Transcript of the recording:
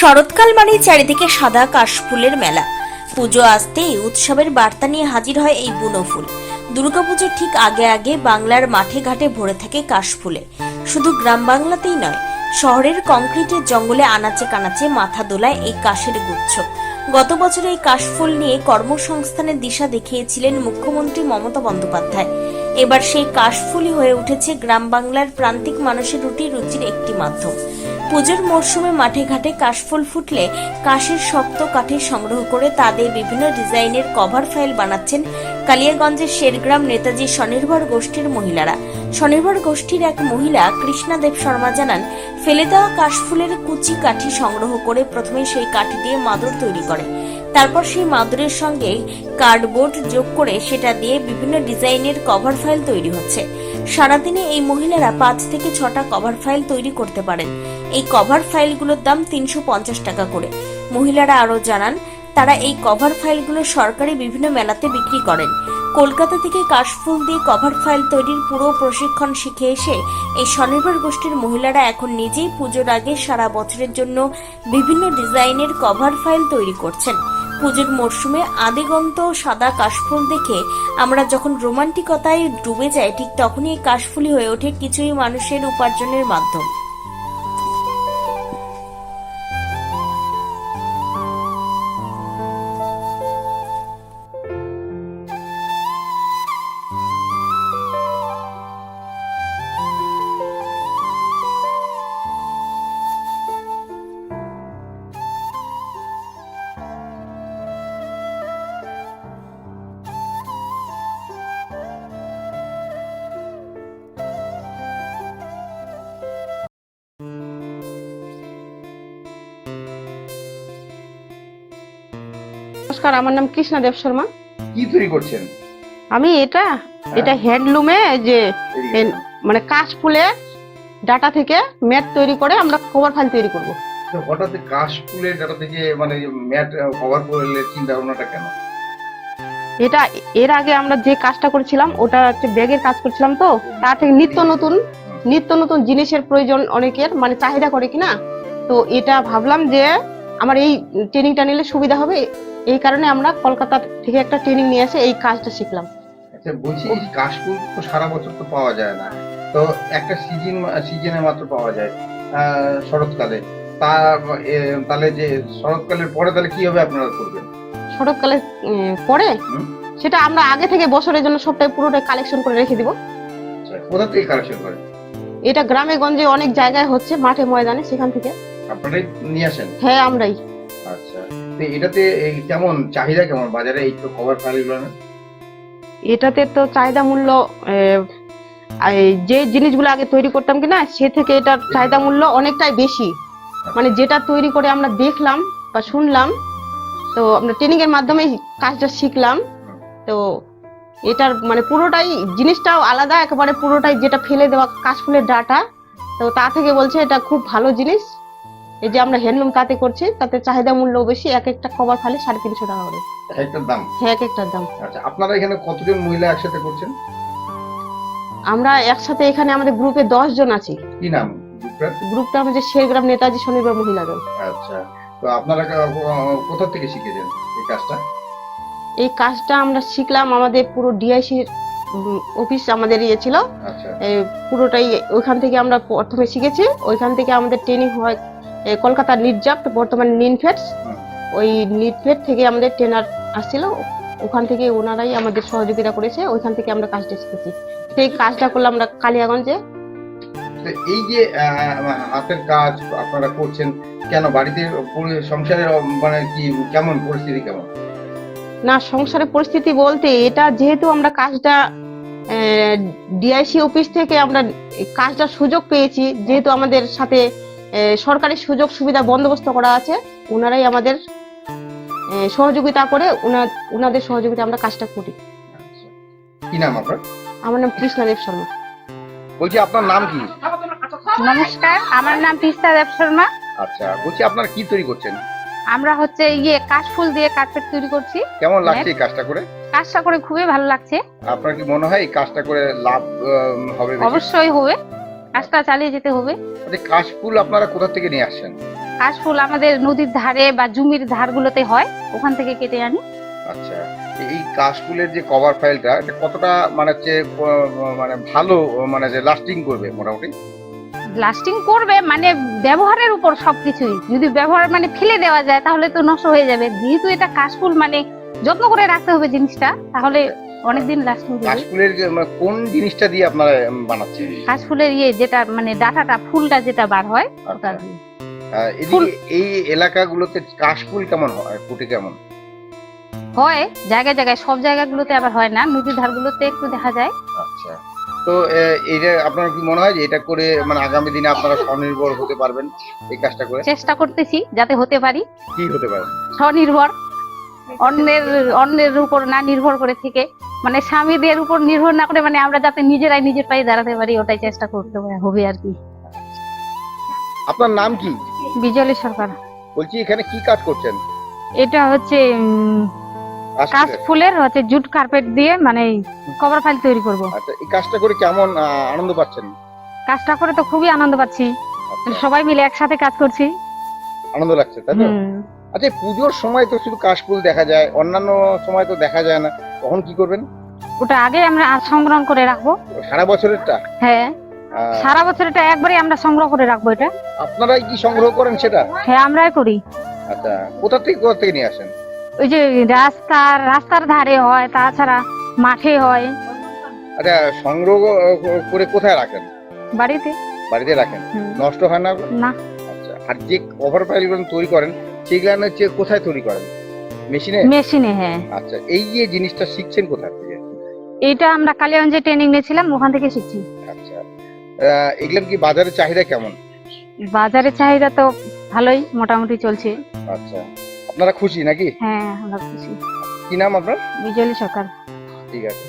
শরৎকাল মানেই চারিদিকে সাদা কাশফুলের মেলা। পুজো আসতেই উৎসবের বার্তা নিয়ে হাজির হয় এই বুনো ফুল। দুর্গাপুজোর ঠিক আগে আগে বাংলার মাঠে ঘাটে ভরে থাকে কাশফুলে। শুধু গ্রাম বাংলাতেই নয়, শহরের কংক্রিটের জঙ্গলে আনাচে কানাচে মাথা দোলায় এই কাশের গুচ্ছ। গত বছর এই কাশফুল নিয়ে কর্মসংস্থানের দিশা দেখিয়েছিলেন মুখ্যমন্ত্রী মমতা বন্দ্যোপাধ্যায়। এবার সেই কাশফুলই হয়ে উঠেছে গ্রাম বাংলার প্রান্তিক মানুষের রুটি রুচির একটি মাধ্যম। পুজোর মরশুমে মাঠে ঘাটে কাশফুল ফুটলে কাশের শক্ত কাঠি সংগ্রহ করে তাদের বিভিন্ন ডিজাইনের কভার ফাইল বানাচ্ছেন কালিয়াগঞ্জের শেরগ্রাম নেতাজি স্বনির্ভর গোষ্ঠীর মহিলারা। স্বনির্ভর গোষ্ঠীর এক মহিলা কৃষ্ণা দেব শর্মা জানান, ফেলে দেওয়া কাশফুলের কুচি কাঠি সংগ্রহ করে প্রথমে সেই কাঠি দিয়ে মাদুর তৈরি করে। তারপর সেই মাদুরের সঙ্গে কার্ডবোর্ড যোগ করে সেটা দিয়ে বিভিন্ন ডিজাইনের কভার ফাইল তৈরি হচ্ছে। সারাদিনে এই মহিলারা পাঁচ থেকে ছটা কভার ফাইল তৈরি করতে পারেন। এই কভার ফাইলগুলোর দাম তিনশো পঞ্চাশ টাকা করে। মহিলারা আরও জানান তারা এই কভার ফাইলগুলো সরকারি বিভিন্ন মেলাতে বিক্রি করেন। কলকাতা থেকে কাশফুল দিয়ে কভার ফাইল তৈরির পুরো প্রশিক্ষণ শিখে এসে এই স্বনির্ভর গোষ্ঠীর মহিলারা এখন নিজেই পুজোর আগে সারা বছরের জন্য বিভিন্ন ডিজাইনের কভার ফাইল তৈরি করছেন। পুজোর মরশুমে আদিগন্ত সাদা কাশফুল দেখে আমরা যখন রোমান্টিকতায় ডুবে যাই, ঠিক তখনই এই কাশফুলই হয়ে ওঠে কিছুই মানুষের উপার্জনের মাধ্যম। নমস্কার আমার নাম কৃষ্ণা দেব শর্মা। কি তৈরি করছেন? আমি এটা এটা হ্যান্ডলুমে যে মানে কাশ ফুলে ডাটা থেকে ম্যাট তৈরি করে আমরা কভার ফাইল তৈরি করব। হঠাৎ কাশ ফুলের ডাটা থেকে মানে ম্যাট কভার করলে চিন্তা ভাবনাটা কেন এটা এর আগে আমরা যে কাজটা করেছিলাম ওটা হচ্ছে ব্যাগের কাজ করছিলাম তো তার থেকে নিত্য নতুন নিত্য নতুন জিনিসের প্রয়োজন অনেকের মানে চাহিদা করে কিনা? তো এটা ভাবলাম যে আমার এই ট্রেনিংটা নিলে সুবিধা হবে। এই কারণে আমরা কলকাতা থেকে একটা ট্রেনিং নিয়ে এসে এই কাজটা শিখলাম। আচ্ছা বলছি এই কাশ ফুল তো সারা বছর তো পাওয়া যায় না। তো একটা সিজন সিজনে মাত্র পাওয়া যায় শরৎকালে। তা তাহলে যে শরৎকালের পরে তাহলে কি হবে আপনারা করবেন? শরৎকালে উম, পরে? সেটা আমরা আগে থেকে বছরের জন্য সবটাই পুরোটাই কালেকশন করে রেখে দিব। আচ্ছা, কোথা থেকে কালেকশন করেন? এটা গ্রামে গঞ্জে অনেক জায়গায় হচ্ছে মাঠে ময়দানে সেখান থেকে। আপনারাই নিয়ে আসেন? হ্যাঁ আমরাই। আচ্ছা। এটাতে কেমন চাহিদা কেমন? বাজারে এই তো কভার ফাইলগুলো না এটাতে তো চাহিদা মূল্য যে জিনিসগুলো আগে তৈরি করতাম কিনা, সে থেকে এটার চাহিদা মূল্য অনেকটাই বেশি। মানে যেটা তৈরি করে আমরা দেখলাম বা শুনলাম, তো আমরা ট্রেনিং এর মাধ্যমে কাজটা শিখলাম। তো এটার মানে পুরোটাই জিনিসটাও আলাদা, একেবারে পুরোটাই যেটা ফেলে দেওয়া কাশফুলের ডাটা, তো তা থেকে বলছে এটা খুব ভালো জিনিস। এই যে আমরা হ্যান্ডলুম তাতে করছি তাতে চাহিদা মূল্য বেশি এক একটা কভার ফালে সাড়ে তিনশো টাকা করে। একটার দাম? হ্যাঁ এক একটার দাম। আচ্ছা আপনারা এখানে কতজন মহিলা একসাথে করছেন? আমরা একসাথে এখানে আমাদের গ্রুপে দশ জন আছি। কি নাম? গ্রুপটা? আমাদের শেরগ্রাম নেতাজি শনিবার মহিলা দল। আচ্ছা তো আপনারা কোথা থেকে শিখেছেন এই কাজটা? এই কাজটা আমরা শিখলাম আমাদের পুরো ডিআইসি অফিস আমাদের ইয়ে ছিল। আচ্ছা। পুরোটাই ওইখান থেকে আমরা প্রথমে শিখেছি। ওইখান থেকে আমাদের ট্রেনিং হয় এ, কলকাতার নির্জাপ বর্তমান নিনফেটস হুম। ওই নিটফেট থেকে আমাদের ট্রেনার আসছিল। ওখান থেকে ওনারাই আমাদের সহযোগিতা করেছে। ওইখান থেকে আমরা কাজটা শিখেছি। সেই কাজটা করলাম আমরা কালিয়াগঞ্জে। এই যে হাতের কাজ আপনারা করছেন কেন বাড়িতে সংসারের মানে কি কেমন পরিস্থিতি কেমন? না সংসারের পরিস্থিতি বলতে এটা যেহেতু আমরা কাজটা ডিআইসি অফিস থেকে আমরা এই কাজটার সুযোগ পেয়েছি যেহেতু আমাদের সাথে সরকারি সুযোগ সুবিধা বন্দোবস্ত করা আছে ওনারাই আমাদের সহযোগিতা করে ওনাদের সহযোগিতা আমরা কাজটা করি। কি নাম আপনার? আমার নাম কৃষ্ণাদেব শর্মা। বলছি আপনার নাম কি? নমস্কার আমার নাম তিস্তা দেব শর্মা। আচ্ছা বলছি আপনারা কি তৈরি করছেন? আমরা হচ্ছে ইয়ে কাশফুল দিয়ে কার্পেট তৈরি করছি। কেমন লাগছে এই কাজটা করে? কাজটা করে খুবই ভালো লাগছে। আপনার কি মনে হয় এই কাজটা করে লাভ হবে অবশ্যই হবে। কাজটা চালিয়ে যেতে হবে। কাশফুল আপনারা কোথা থেকে নিয়ে আসেন? কাশফুল আমাদের নদীর ধারে বা জমির ধারগুলোতে হয় ওখান থেকে কেটে আনি। আচ্ছা এই কাশফুলের যে কভার ফাইলটা এটা কতটা মানে হচ্ছে মানে ভালো মানে যে লাস্টিং করবে মোটামুটি? লাস্টিং করবে মানে ব্যবহারের উপর সবকিছুই। যদি ব্যবহার মানে ফেলে দেওয়া যায় তাহলে তো নষ্ট হয়ে যাবে। যেহেতু এটা কাশফুল মানে যত্ন করে রাখতে হবে জিনিসটা তাহলে অনেকদিন লাস্টিং করবে কাশফুলের মানে কোন জিনিসটা দিয়ে আপনারা বানাচ্ছেন? কাশফুলের ইয়ে যেটা মানে ডাটাটা ফুলটা যেটা বার হয় ওটা আচ্ছা। এদিকে এই এলাকাগুলোতে কাশফুল কেমন হয়? ফুটে কেমন? হয় জায়গায় জায়গায় সব জায়গাগুলোতে আবার হয় না। নদীর ধারগুলোতে একটু দেখা যায়। আচ্ছা। তো এটা আপনার কি মনে হয় যে এটা করে মানে আগামী দিনে আপনারা স্বনির্ভর হতে পারবেন এই কাজটা করে? চেষ্টা করতেছি যাতে হতে পারি। কি হতে পারে? স্বনির্ভর। অন্যের অন্যের উপর না নির্ভর করে থেকে। মানে স্বামীদের উপর নির্ভর না করে মানে আমরা যাতে নিজেরাই নিজের পায়ে দাঁড়াতে পারি ওটাই চেষ্টা করতে হবে আর কি। আপনার নাম কি? বিজলি সরকার। বলছি এখানে কি কাজ করছেন? এটা হচ্ছে কাশ কাশফুলের? ফুলের? হচ্ছে জুট কার্পেট দিয়ে মানে কভার ফাইল তৈরি করব। আচ্ছা এই কাজটা করে কেমন আনন্দ পাচ্ছেন? কাজটা করে তো খুবই আনন্দ পাচ্ছি। আচ্ছা, সবাই মিলে একসাথে কাজ করছি। আনন্দ লাগছে তাই তো। আচ্ছা পুজোর সময় তো শুধু কাশফুল দেখা যায় অন্যান্য সময় তো দেখা যায় না। তখন কি করবেন? ওটা আগে আমরা সংগ্রহ করে রাখব। সারা বছরেরটা? হ্যাঁ। সারা বছর এটা একবারে আমরা সংগ্রহ করে রাখব এটা। আপনারাই কি সংগ্রহ করেন সেটা? হ্যাঁ আমরাই করি। আচ্ছা কোথা থেকে কোথা থেকে নিয়ে আসেন? ওই যে রাস্তার রাস্তার ধারে হয় তাছাড়া মাঠে হয়। আচ্ছা সংগ্রহ করে কোথায় রাখেন? বাড়িতে। বাড়িতে রাখেন? নষ্ট হয় না? না। আচ্ছা আর যে ফাইলগুলো তৈরি করেন সেগুলো হচ্ছে কোথায় তৈরি করেন? মেশিনে? মেশিনে হ্যাঁ। আচ্ছা এই যে জিনিসটা শিখছেন কোথা থেকে? এইটা আমরা কালিয়াগঞ্জে ট্রেনিং নিয়েছিলাম ওখান থেকে শিখছি। আচ্ছা আহ, এগুলো কি বাজারে চাহিদা কেমন? বাজারে চাহিদা তো ভালোই মোটামুটি চলছে। আচ্ছা আপনারা খুশি নাকি? হ্যাঁ আমরা খুশি। কি নাম আপনার? বিজলি সরকার। ঠিক আছে।